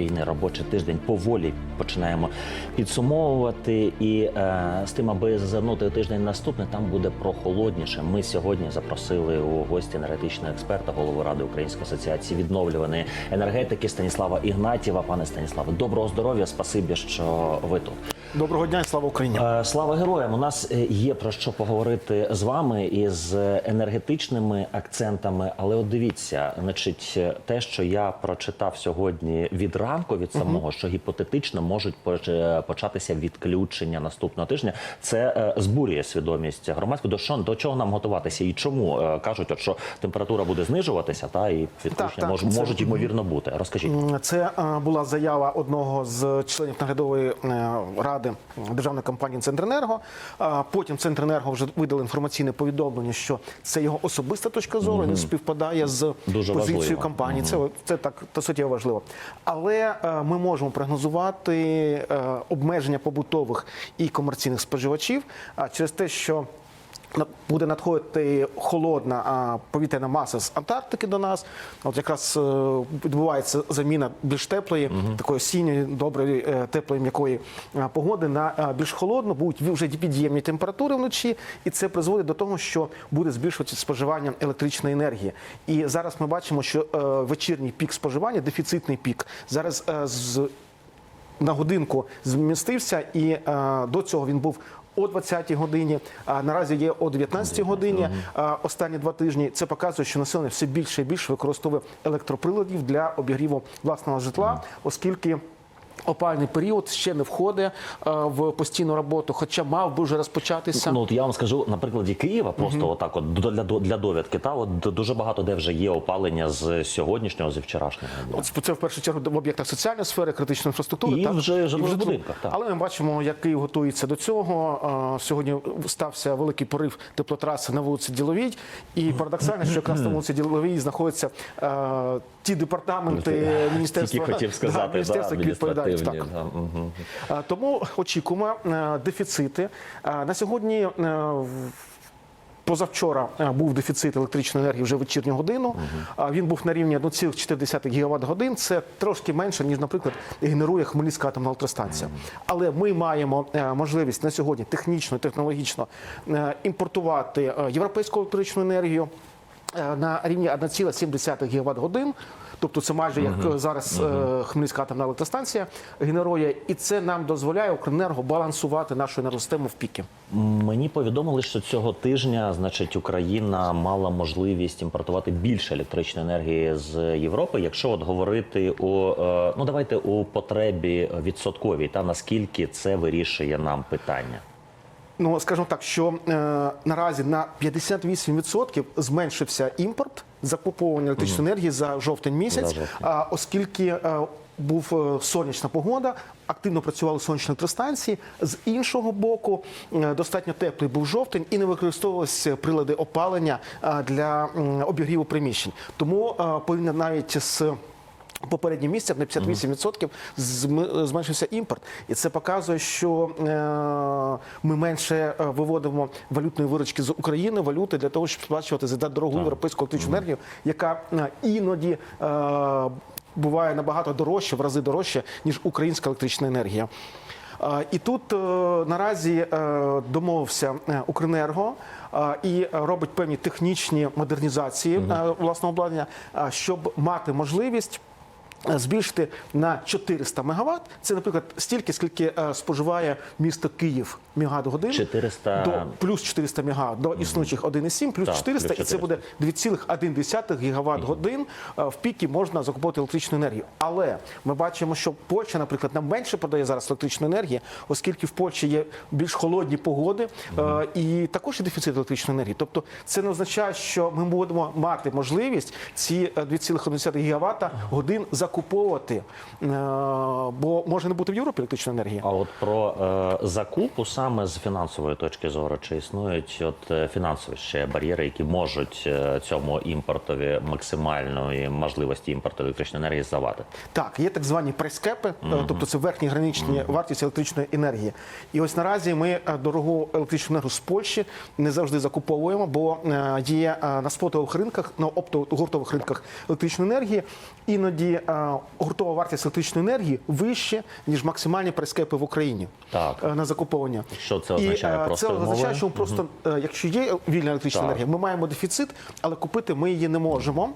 Війни робочий тиждень поволі починаємо підсумовувати. І е, з тим, аби зазирнути тиждень наступний, там буде прохолодніше. Ми сьогодні запросили у гості енергетичного експерта, голову ради Української асоціації відновлюваної енергетики Станіслава Ігнатєва. Пане Станіславе, доброго здоров'я! Спасибі, що ви тут. Доброго дня і слава Україні. Е, Слава героям! У нас е, є про що поговорити з вами із енергетичними акцентами. Але от дивіться, значить, е, те, що я прочитав сьогодні від ранку, від самого, що гіпотетично можуть е, початися відключення наступного тижня, це е, збурює свідомість громадську. До що до чого нам готуватися і чому Е, кажуть, от що температура буде знижуватися, та і відключення так, мож- це- можуть ймовірно бути. Розкажіть. Це е, була заява одного з членів наглядової е, ради державної компанії Центренерго. Потім Центренерго вже видали інформаційне повідомлення, що це його особиста точка зору, Угу. не співпадає з Дуже позицією важливо. компанії. Це це так та суттєво важливо. Але е, ми можемо прогнозувати е, обмеження побутових і комерційних споживачів через те, що буде надходити холодна повітряна маса з Антарктики до нас. От якраз е, відбувається заміна більш теплої, такої осінньої, доброї, е, теплої м'якої е, погоди на більш холодну, будуть вже під'ємні температури вночі, і це призводить до того, що буде збільшуватися споживання електричної енергії. І зараз ми бачимо, що вечірній пік споживання, дефіцитний пік, зараз з на годинку змістився, і е, до цього він був. О 20-й годині, а наразі є о 19-й годині. Останні два тижні це показує, що населення все більше і більше використовує електроприладів для обігріву власного житла, оскільки опальний період ще не входить е, в постійну роботу, хоча мав би вже розпочатися. Ну от я вам скажу на прикладі Києва, просто отак, от для для довідки. Та от дуже багато де вже є опалення з сьогоднішнього, з вчорашнього. От це в першу чергу в об'єктах соціальної сфери, критичної інфраструктури. І так? вже житлу. будинках, так. Але ми бачимо, як Київ готується до цього. Сьогодні стався великий порив теплотраси на вулиці Діловій. І парадоксально, що якраз на вулиці Діловій знаходяться е, ті департаменти міністерства, Тільки хотів сказати, да, міністерства, які відповідають так. да. А, Тому очікуємо е, дефіцити. На сьогодні е, позавчора е, був дефіцит електричної енергії вже в вечірню годину. А Він був на рівні 1,4 ГВт годин. Це трошки менше, ніж, наприклад, генерує Хмельницька атомна електростанція. Але ми маємо можливість на сьогодні технічно, технологічно імпортувати європейську електричну енергію на рівні 1,7 ГВт годин. Тобто це майже як е, зараз е, Хмельницька атомна електростанція генерує, і це нам дозволяє Укренерго балансувати нашу енергосистему в піки. Мені повідомили, що цього тижня, значить, Україна мала можливість імпортувати більше електричної енергії з Європи. Якщо от говорити у е, ну давайте у потребі відсотковій, та наскільки це вирішує нам питання. Ну скажімо так, що е, наразі на 58% зменшився імпорт закуповування електричної енергії за жовтень місяць, жовтень. а, оскільки е, був е, сонячна погода, активно працювали сонячні електростанції. З іншого боку, е, достатньо теплий був жовтень і не використовувалися прилади опалення е, для м, обігріву приміщень. Тому е, порівняно навіть з Попереднім місяцем на 58% зм- зменшився імпорт, і це показує, що е, ми менше е, виводимо валютної виручки з України, валюти для того, щоб сплачувати за дорогу європейську електричну енергію, яка е, іноді буває набагато дорожче, в рази дорожче, ніж українська електрична енергія. І тут наразі домовився Укренерго і робить певні технічні модернізації власного обладнання, щоб мати можливість. Е, Збільшити на 400 МВт. Це, наприклад, стільки, скільки е, споживає місто Київ мегаватт годин 400 до плюс 400 МВт до існуючих 1,7, плюс Так, 400, плюс і це буде 2,1 гігаватт годин. Е, В піки можна закупити електричну енергію. Але ми бачимо, що Польща, наприклад, нам менше подає зараз електричної енергії, оскільки в Польщі є більш холодні погоди і також є дефіцит електричної енергії. Тобто це не означає, що ми будемо мати можливість ці е, 2,1 гігаватт годин закуповувати, е, бо може не бути в Європі електричної енергії. А от про е, закупу саме з фінансової точки зору, чи існують от е, фінансові ще бар'єри, які можуть цьому імпортові максимальної можливості імпорту електричної енергії завадити? Так, є так звані прайскепи, е, тобто це верхні граничні вартість електричної енергії. І ось наразі ми дорогу електричну енергію з Польщі не завжди закуповуємо, бо є на спотових ринках, на оптових гуртових ринках електричної енергії. Іноді гуртова вартість електричної енергії вище ніж максимальні прескепи в Україні Так. е, на закуповання. Що це означає е, простою Це означає, що просто, е, якщо є вільна електрична Так. енергія, ми маємо дефіцит, але купити ми її не можемо.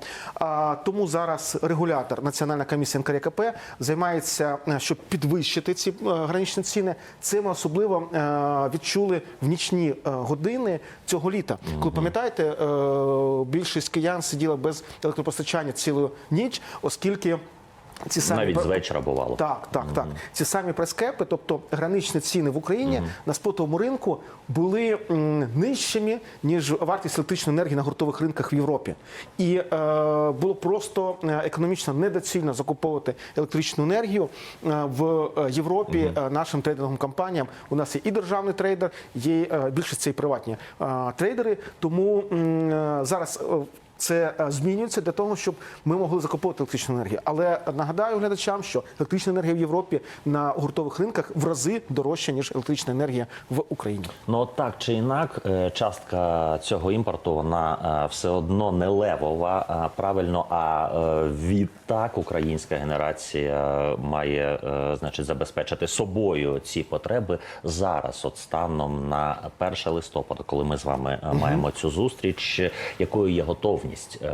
Тому зараз регулятор Національна комісія НКРКП займається, е, щоб підвищити ці е, граничні ціни. Це ми особливо е, відчули в нічні е, години цього літа. Коли пам'ятаєте, е, більшість киян сиділа без електропостачання цілу ніч, оскільки ці самі Навіть пер- з вечора бувало. так, так, так. Ці самі прескепи, тобто граничні ціни в Україні на спотовому ринку були нижчими ніж вартість електричної енергії на гуртових ринках в Європі. І е, було просто е, економічно недоцільно закуповувати електричну енергію е, в е, Європі е, нашим трейдинговим компаніям. У нас є і державний трейдер, є е, більшість це і приватні трейдери. Тому е, зараз. Е, це е, змінюється для того, щоб ми могли закуповувати електричну енергію. Але нагадаю глядачам, що електрична енергія в Європі на гуртових ринках в рази дорожча ніж електрична енергія в Україні. Ну от так чи інак, е, частка цього імпорту вона е, все одно не левова, правильно. А е, відтак українська генерація має е, значить забезпечити собою ці потреби зараз, от станом на 1 листопада, коли ми з вами е, маємо цю зустріч. Якою є готовність е,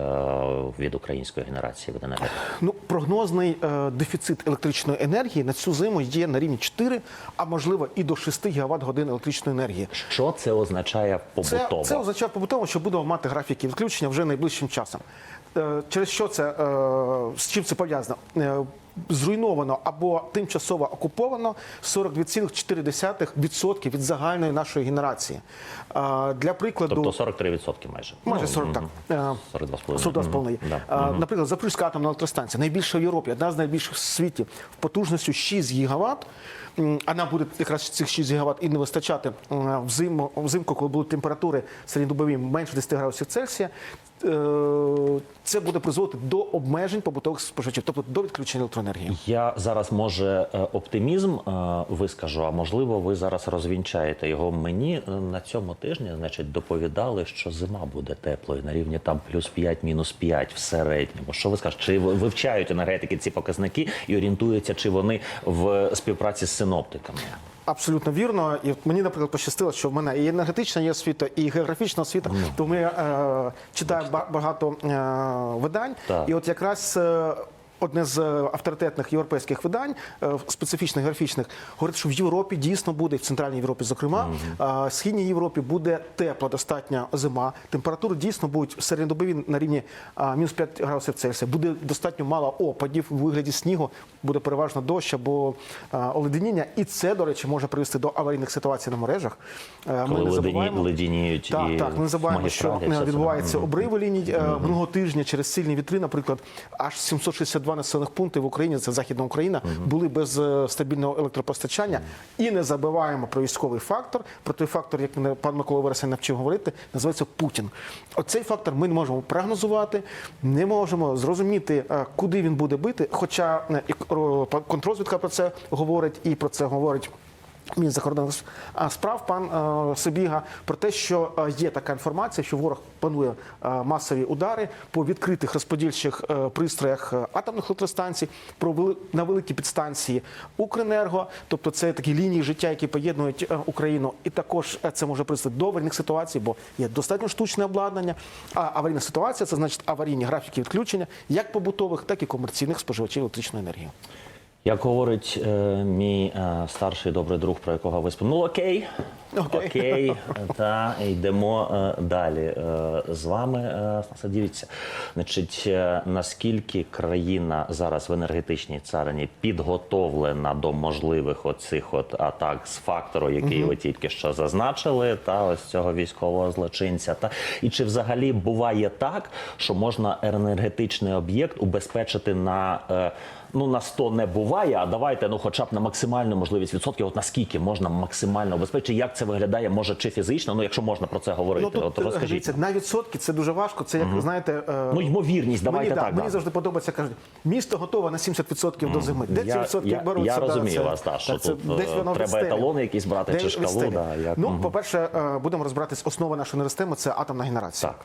від української генерації від ДНР Ну, прогнозний е, дефіцит електричної енергії на цю зиму є на рівні 4, а можливо і до 6 гігават годин електричної енергії. Що це означає побутово? це означає побутово, що будемо мати графіки відключення вже найближчим часом. Е, Через що це е, з чим це пов'язано? Е, Зруйновано або тимчасово окуповано 42,4% від загальної нашої генерації. Е, Для прикладу, Тобто 43% майже. Майже Ну, 40, так. мгм. Е, 42,5. 42,5. Да. Наприклад, Запорізька атомна електростанція, найбільша в Європі, одна з найбільших в світі, в потужністю 6 гігават. М, А нам буде якраз цих 6 гігават і не вистачати м, взиму, взимку, коли будуть температури середньодобові менше 10 градусів Цельсія. Е, Це буде призводити до обмежень побутових споживачів, тобто до відключення електроенергії. Я зараз може е, оптимізм е, вискажу, а можливо, ви зараз розвінчаєте його. Мені на цьому тижні, значить, доповідали, що зима буде теплою на рівні там плюс 5, мінус 5 в середньому. Що ви скажете? Чи ви- вивчають енергетики ці показники і орієнтуються, чи вони в співпраці з синоптиками? Абсолютно вірно. І мені, наприклад, пощастило, що в мене і енергетична є освіта, і географічна освіта. Тому я е, читаю ба- багато е, видань. Так. І от якраз. Одне з е, авторитетних європейських видань, е, специфічних графічних, говорить, що в Європі дійсно буде, в Центральній Європі, зокрема, а в Східній Європі буде тепла достатня зима. Температури дійсно будуть середньодобові на рівні мінус 5 градусів Цельсія. Буде достатньо мало опадів у вигляді снігу, буде переважно дощ або оледеніння. І це, до речі, може привести до аварійних ситуацій на мережах. Е, Коли не забуваємо- леденіють так, і так, не забуваємо, що Мгм. обриви ліній минулого тижня через сильні вітри, наприклад, аж 762 населених пункти в Україні, це Західна Україна, були без е, стабільного електропостачання. І не забуваємо про військовий фактор, про той фактор, як пан Микола Вересень навчив говорити, називається Путін. Оцей фактор ми не можемо прогнозувати, не можемо зрозуміти, е, куди він буде бити. Хоча е, і контрозвідка про це говорить, і про це говорить. Міністр закордонних справ пан е, Сибіга про те, що е, є така інформація, що ворог планує е, масові удари по відкритих розподільчих пристроях атомних електростанцій, про вели- на великі підстанції Укренерго, тобто це такі лінії життя, які поєднують Україну, і також це може призвести до аварійних ситуацій, бо є достатньо штучне обладнання. А аварійна ситуація це значить аварійні графіки відключення як побутових, так і комерційних споживачів електричної енергії. Як говорить е, мій е, старший добрий друг, про якого ви спомнули, ну окей, Окей. окей, та йдемо е, далі е, з вами. Е, дивіться, значить, е, наскільки країна зараз в енергетичній царині підготовлена до можливих оцих от атак з фактору, який ви тільки що зазначили, та ось цього військового злочинця, та? І чи взагалі буває так, що можна енергетичний об'єкт убезпечити на е, ну на 100 не буває, а давайте ну хоча б на максимальну можливість відсотків. От наскільки можна максимально обезпечити? Як це виглядає? Може чи фізично? Ну якщо можна про це говорити, Ну, от розкажіть. дивіться, на відсотки це дуже важко. Це як знаєте, е, Ну, ймовірність, давайте мені, да, Мені да. завжди подобається кажуть, місто готове на 70% до зими. Де ці відсотки я- беруться? я розумію вас, так, що це тут, е, десь воно треба еталони якісь брати, чи шкалу, да, як- Ну, Мгм. по-перше, е, будемо розбиратись. Основа нашої енергосистеми – це атомна генерація. Так.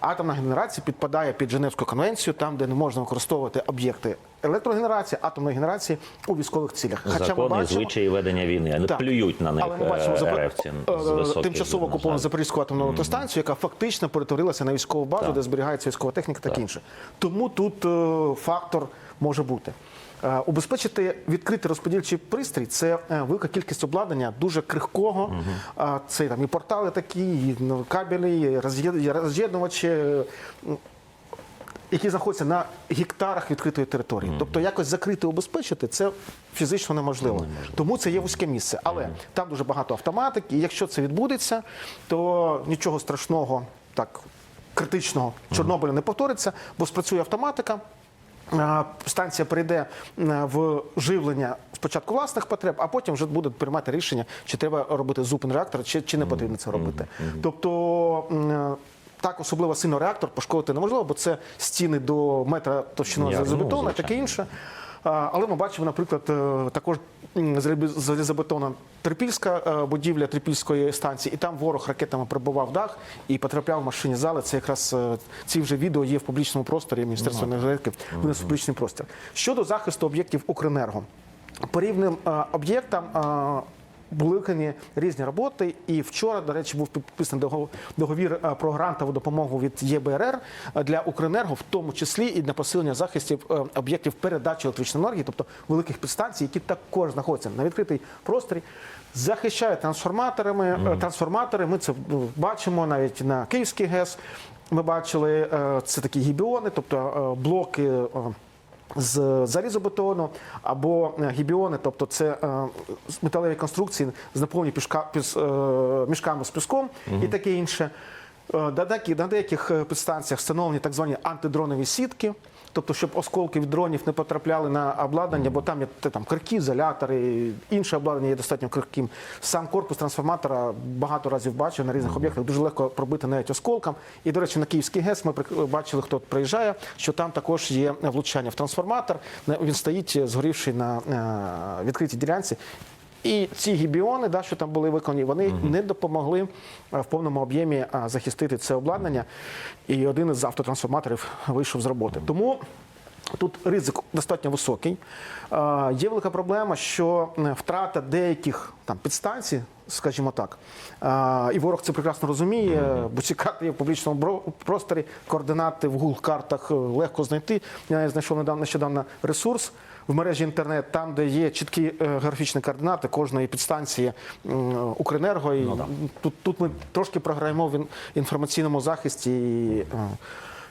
Атомна генерація підпадає під Женевську конвенцію, там, де не можна використовувати об'єкти електрогенерації, атомної генерації у військових цілях. Закони, звичаї ведення війни. Вони Так. плюють на них Але ми бачимо е, запро- РФ ці е, з тимчасово окуповану. Запорізьку атомну електростанцію, яка фактично перетворилася на військову базу, де зберігається військова техніка, таке інше. Тому тут е, фактор може бути. Е, Убезпечити відкритий розподільчий пристрій це е, велика кількість обладнання, дуже крихкого. А, Це там і портали такі, і ну, кабелі, і роз'єднувачі. е, які знаходяться на гектарах відкритої території. Тобто якось закрити, убезпечити це фізично неможливо. Тому це є вузьке місце. Але там дуже багато автоматики, і якщо це відбудеться, то нічого страшного так критичного Чорнобиля не повториться, бо спрацює автоматика. Станція перейде е, в живлення спочатку власних потреб, а потім вже буде приймати рішення, чи треба робити зупин реактора, чи, чи не потрібно це робити. Тобто е, так особливо сильно реактор пошкодити неможливо, бо це стіни до метра товщиною з бетону, і таке інше. Але ми бачимо, наприклад, е, також залізобетона Трипільська е, будівля Трипільської станції, і там ворог ракетами прибував дах і потрапляв в машині зали. Це якраз е, ці вже відео є в публічному просторі Міністерство енергетики, винес в публічний простір. Щодо захисту об'єктів Укренерго. По рівним е, об'єктам були виконані різні роботи. І вчора, до речі, був підписаний договір е, про грантову допомогу від ЄБРР е, для Укренерго, в тому числі і для посилення захистів е, об'єктів передачі електричної енергії, тобто великих підстанцій, які також знаходяться на відкритій просторі. Захищають трансформаторами е, трансформатори. Ми це бачимо навіть на Київський ГЕС. Ми бачили це такі гібіони, тобто блоки. З залізобетону або е, гібіони, тобто це е, металеві конструкції, з наповнені е, мішками з піском і таке інше. На деяких, підстанціях встановлені так звані антидронові сітки, тобто, щоб осколки від дронів не потрапляли на обладнання, бо там є там крики, ізолятори, інше обладнання є достатньо крихким. Сам корпус трансформатора багато разів бачив на різних об'єктах, дуже легко пробити навіть осколком. І, до речі, на Київський ГЕС ми бачили, хто приїжджає, що там також є влучання в трансформатор. Він стоїть згорівший на е, відкритій ділянці. І ці гібіони, да, що там були виконані, вони не допомогли е, в повному об'ємі е, захистити це обладнання. І один із автотрансформаторів вийшов з роботи. Тому тут ризик достатньо високий. Е, Є велика проблема, що втрата деяких там підстанцій, скажімо так, е, і ворог це прекрасно розуміє, бо ці карти є в публічному просторі, координати в Google картах е, легко знайти. Я знайшов нещодавно ресурс в мережі інтернет, там, де є чіткі графічні географічні координати кожної підстанції Укренерго. І тут, тут ми трошки програємо в інформаційному захисті. І, е,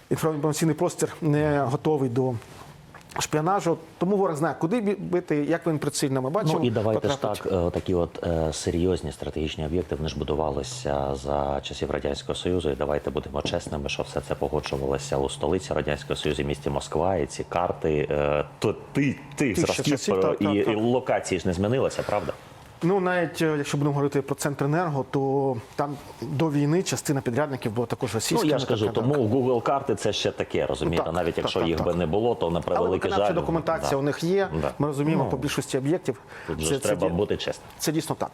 інформаційний простір не готовий до. Шпіонажу, тому ворог знає, куди бити, як він прицільно. Ми бачимо. Ну і давайте ж так, е, такі от е, серйозні стратегічні об'єкти вони ж будувалися за часів радянського союзу. І давайте будемо чесними, що все це погоджувалося у столиці радянського союзу, місті Москва. І ці карти е, то ти тих ще зразків і, і локації ж не змінилися, правда? Ну, навіть е, якщо будемо говорити про Центренерго, то там до війни частина підрядників була також Ну я ж кажу, тому Google карти це ще таке, розумієте? Так, Навіть якщо так, їх так. би не було, то на Але превеликий жаль. документація да. у них є. Да. Ми розуміємо Ну, по більшості об'єктів. Тут же ж треба бути чесним. Це дійсно так.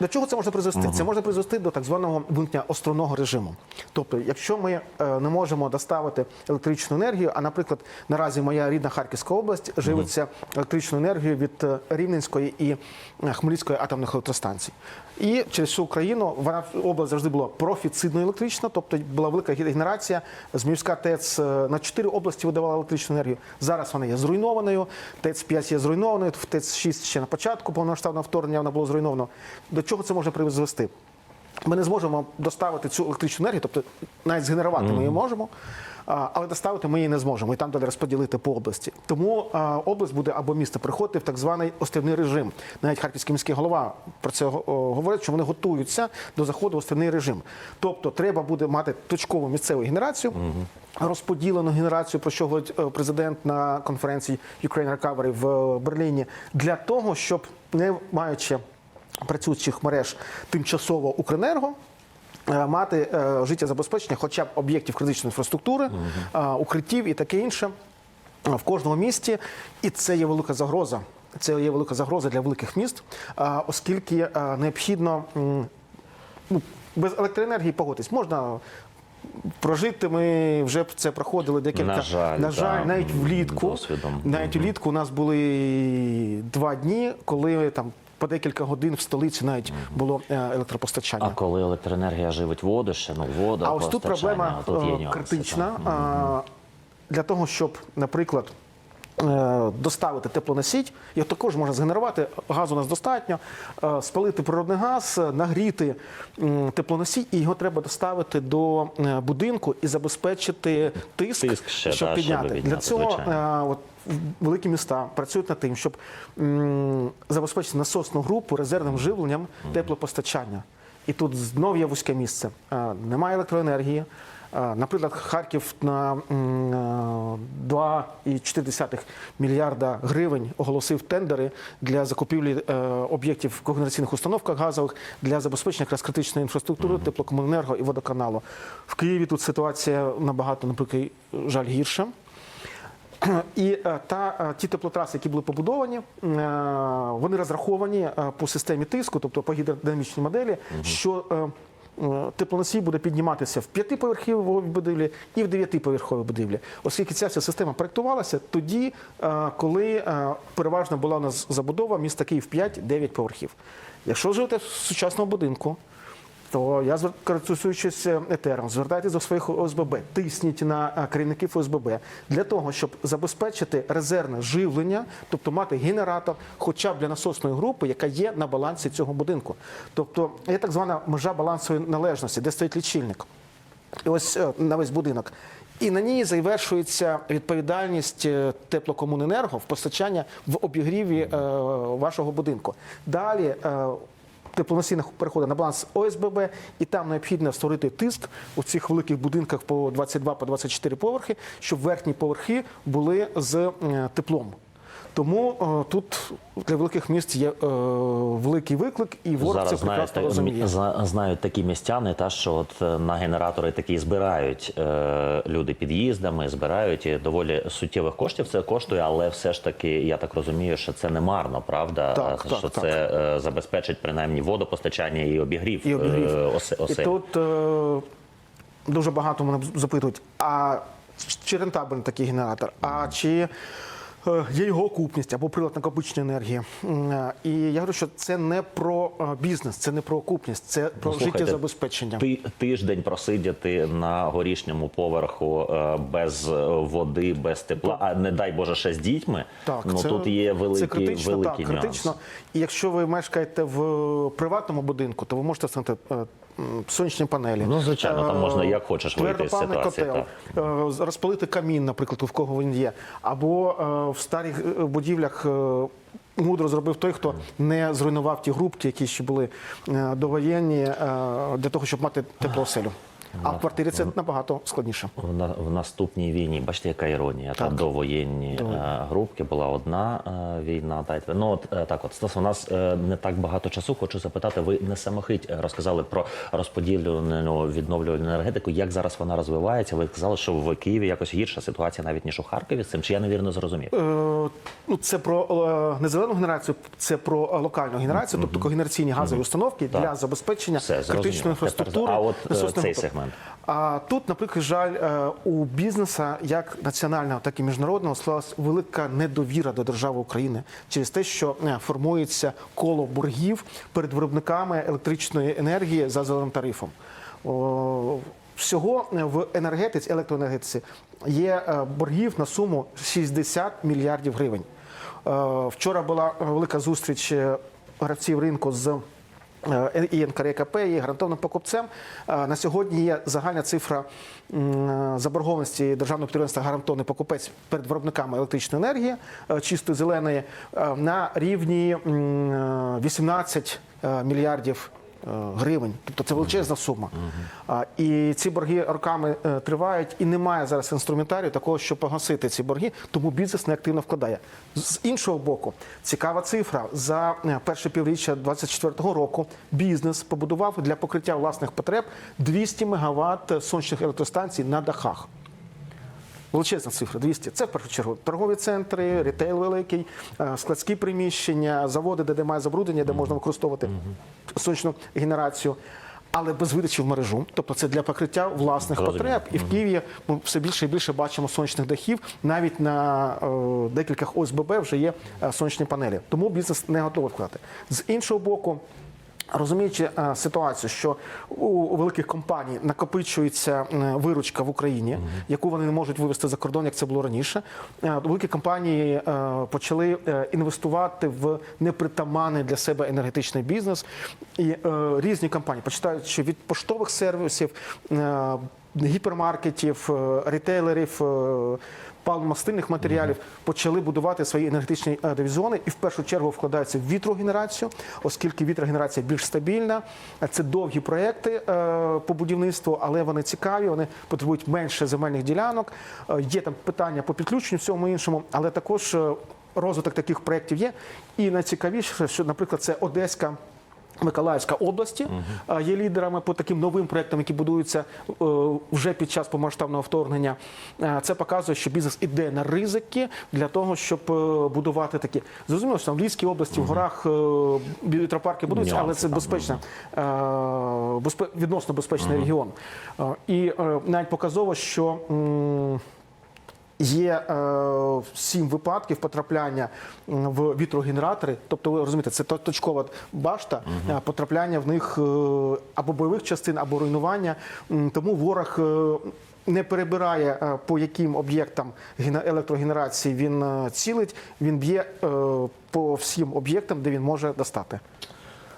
До чого це може призвести? Це може призвести до так званого вимкнення основного режиму. Тобто, якщо ми е, не можемо доставити електричну енергію, а, наприклад, наразі моя рідна Харківська область живиться електричною енергією від е, Рівненської і е, Хмельницької атомних електростанцій. І через всю Україну вона область завжди була профіцидно електрична, тобто була велика генерація. Зміївська ТЕЦ е, на чотири області видавала електричну енергію. Зараз вона є зруйнованою. ТЕЦ 5 є зруйнованою. В ТЕЦ 6 ще на початку повномасштабного вторгнення вона була зруйнована. До чого це може призвести? Ми не зможемо доставити цю електричну енергію, тобто навіть згенерувати ми її можемо, але доставити ми її не зможемо і там далі розподілити по області. Тому область буде або місто приходити в так званий острівний режим. Навіть харківський міський голова про це говорить, що вони готуються до заходу в острівний режим. Тобто треба буде мати точкову місцеву генерацію. Розподілену генерацію, про що говорить е, президент на конференції Ukraine Recovery в е, Берліні, для того, щоб не маючи працюючих мереж тимчасово Укренерго. Е, Мати е, життєзабезпечення, хоча б об'єктів критичної інфраструктури, е, укриттів і таке інше в кожному місті. І це є велика загроза. Це є велика загроза для великих міст, оскільки необхідно ну, без електроенергії погодитись. Можна Прожити ми вже це проходили декілька На жаль, на жаль да, навіть влітку. досвідом. Навіть влітку у нас були два дні, коли там по декілька годин в столиці навіть було е, електропостачання. А коли електроенергія живить воду, ще ну вода, А ось тут проблема тут є е, критична. Для того, щоб, наприклад, е, доставити теплоносій, його також можна згенерувати, газу у нас достатньо, спалити природний газ, нагріти теплоносій, і його треба доставити до будинку і забезпечити тиск, Тиск ще, щоб та, щоб підняти. Для цього от, великі міста працюють над тим, щоб забезпечити насосну групу резервним живленням теплопостачання. І тут знов є вузьке місце. Немає електроенергії. Наприклад, Харків на м, е, 2,4 мільярда гривень оголосив тендери для закупівлі е, об'єктів в когенераційних установках газових для забезпечення якраз критичної інфраструктури, теплокомуненерго і водоканалу. В Києві тут ситуація набагато, наприклад, жаль, гірша. І е, та е, ті теплотраси, які були побудовані, е, вони розраховані по системі тиску, тобто по гідродинамічній моделі, що е, е, теплоносій буде підніматися в п'ятиповерховій будівлі і в дев'ятиповерховій будівлі. Оскільки ця вся система проєктувалася тоді, коли переважно була у нас забудова міста Київ 5-9 поверхів. Якщо живете в сучасному будинку, то я користуючись е, етером, звертайтеся до своїх ОСББ, тисніть на е, керівників ОСББ для того, щоб забезпечити резервне живлення, тобто мати генератор, хоча б для насосної групи, яка є на балансі цього будинку. Тобто є так звана межа балансової належності, де стоїть лічильник. І ось е, на весь будинок. І на ній завершується відповідальність теплокомуненерго в постачання в обігріві е, вашого будинку. Далі е, теплоносійних переходить на баланс ОСББ, і там необхідно створити тиск у цих великих будинках по 22 по 24 поверхи, щоб верхні поверхи були з е, теплом. Тому е, тут для великих міст є е, великий виклик, і ворог це прекрасно розуміє. знають такі містяни, та що от е, на генератори такі збирають е, люди під'їздами, збирають і доволі суттєвих коштів. Це коштує, але все ж таки, я так розумію, що це не марно, правда? Так, так, що так. це е, забезпечить принаймні водопостачання і обігрів, І обігрів. е, осе- І тут е, дуже багато мене запитують, а чи рентабельний такий генератор, а чи є його окупність або прилад накопичення енергії. Е, І я говорю, що це не про е, бізнес, це не про окупність, це про Ну, слухайте, життєзабезпечення. Ти, тиждень просидіти на горішньому поверху е, без е, води, без тепла, а не дай Боже, ще з дітьми. Так, ну це, тут є великі, це критично, великі так, критично. І якщо ви мешкаєте в приватному будинку, то ви можете е, м, сонячні панелі. Ну, звичайно, там Е, можна як хочеш вийти з ситуації, котел, е, розпалити камін, наприклад, в кого він є, або е, в старих е, будівлях. е, Мудро зробив той, хто не зруйнував ті групки, які ще були е, довоєнні, е, для того, щоб мати теплооселю. А в квартирі це набагато складніше. В, на, в наступній війні, бачите, яка іронія. Та довоєнні е, групки була одна е, війна. Дайте ну от е, так, от Стас, у нас не так багато часу. Хочу запитати. Ви не самохить розказали про розподілену відновлювальну енергетику. Як зараз вона розвивається? Ви сказали, що в Києві якось гірша ситуація навіть ніж у Харкові з цим. Чи я невірно зрозумів? Е, ну, це про е, не зелену генерацію, це про локальну генерацію, тобто когенераційні газові установки Так. для забезпечення Все, критичної інфраструктури. а от, цей групок. Сегмент? А тут, наприклад, жаль, е, у бізнеса, як національного, так і міжнародного, склалась велика недовіра до держави України через те, що е, формується коло боргів перед виробниками електричної енергії за зеленим тарифом. Всього в енергетиці, електроенергетиці є е, боргів на суму 60 мільярдів гривень. Е, Вчора була велика зустріч е, гравців ринку з е, і НКРКП, і гарантованим покупцем. Е, На сьогодні є загальна цифра е, заборгованості державного підприємства гарантований покупець перед виробниками електричної енергії е, чистої зеленої е, на рівні м, е, 18 е, мільярдів е, гривень. Тобто це величезна сума. І ці борги роками е, тривають, і немає зараз інструментарію такого, щоб погасити ці борги, тому бізнес неактивно вкладає. З іншого боку, цікава цифра. За е, перше півріччя 2024 року бізнес побудував для покриття власних потреб 200 мегаватт сонячних електростанцій на дахах. Величезна цифра 200. Це в першу чергу торгові центри, рітейл великий, е, складські приміщення, заводи, де немає забруднення, де можна використовувати сонячну генерацію. але без видачі в мережу. Тобто це для покриття власних Зрозуміло. потреб. І в Києві ми все більше і більше бачимо сонячних дахів. Навіть на е, декількох ОСББ вже є е, сонячні панелі. Тому бізнес не готовий вкладати. З іншого боку. Розуміючи е, ситуацію, що у, великих компаній накопичується е, виручка в Україні, яку вони не можуть вивести за кордон, як це було раніше. е, великі компанії почали інвестувати в непритаманний для себе енергетичний бізнес. І різні компанії, почитаючи від поштових сервісів, гіпермаркетів, е, рітейлерів. е, паливно-мастильних матеріалів почали будувати свої енергетичні дивізіони і в першу чергу вкладаються в вітрогенерацію, оскільки вітрогенерація більш стабільна. Це довгі проекти е, по будівництву, але вони цікаві, вони потребують менше земельних ділянок. Є там питання по підключенню всьому іншому, але також розвиток таких проєктів є. І найцікавіше, що, наприклад, це Одеська. Миколаївська області е, є лідерами по таким новим проектам, які будуються е, вже під час повномасштабного вторгнення. Е, Це показує, що бізнес іде на ризики для того, щоб будувати такі. Зрозуміло, що там в Львівській області, в горах вітропарки будуються, але це безпечна, безпе- відносно безпечний регіон. Е, І навіть показово, що. Є е, сім випадків потрапляння в вітрогенератори, тобто ви розумієте, це то- точкова башта, е, потрапляння в них е, або бойових частин, або руйнування. Тому ворог не перебирає по яким об'єктам електрогенерації він цілить, він б'є по всім об'єктам, де він може достати.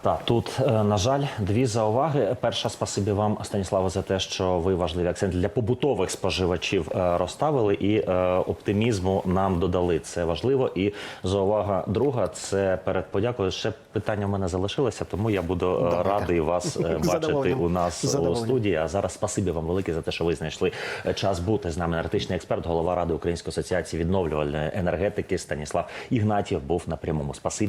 Так, тут, е, на жаль, дві зауваги. Перша, спасибі вам, Станіслава, за те, що ви важливі акценти для побутових споживачів е, розставили і е, оптимізму нам додали. Це важливо. І заувага друга це перед подякою. Ще питання в мене залишилося, тому я буду е, Давайте. радий вас бачити у нас у студії. А зараз спасибі вам велике за те, що ви знайшли час бути з нами. Енергетичний експерт, голова ради Української асоціації відновлювальної енергетики Станіслав Ігнатів був на прямому. Спасибі.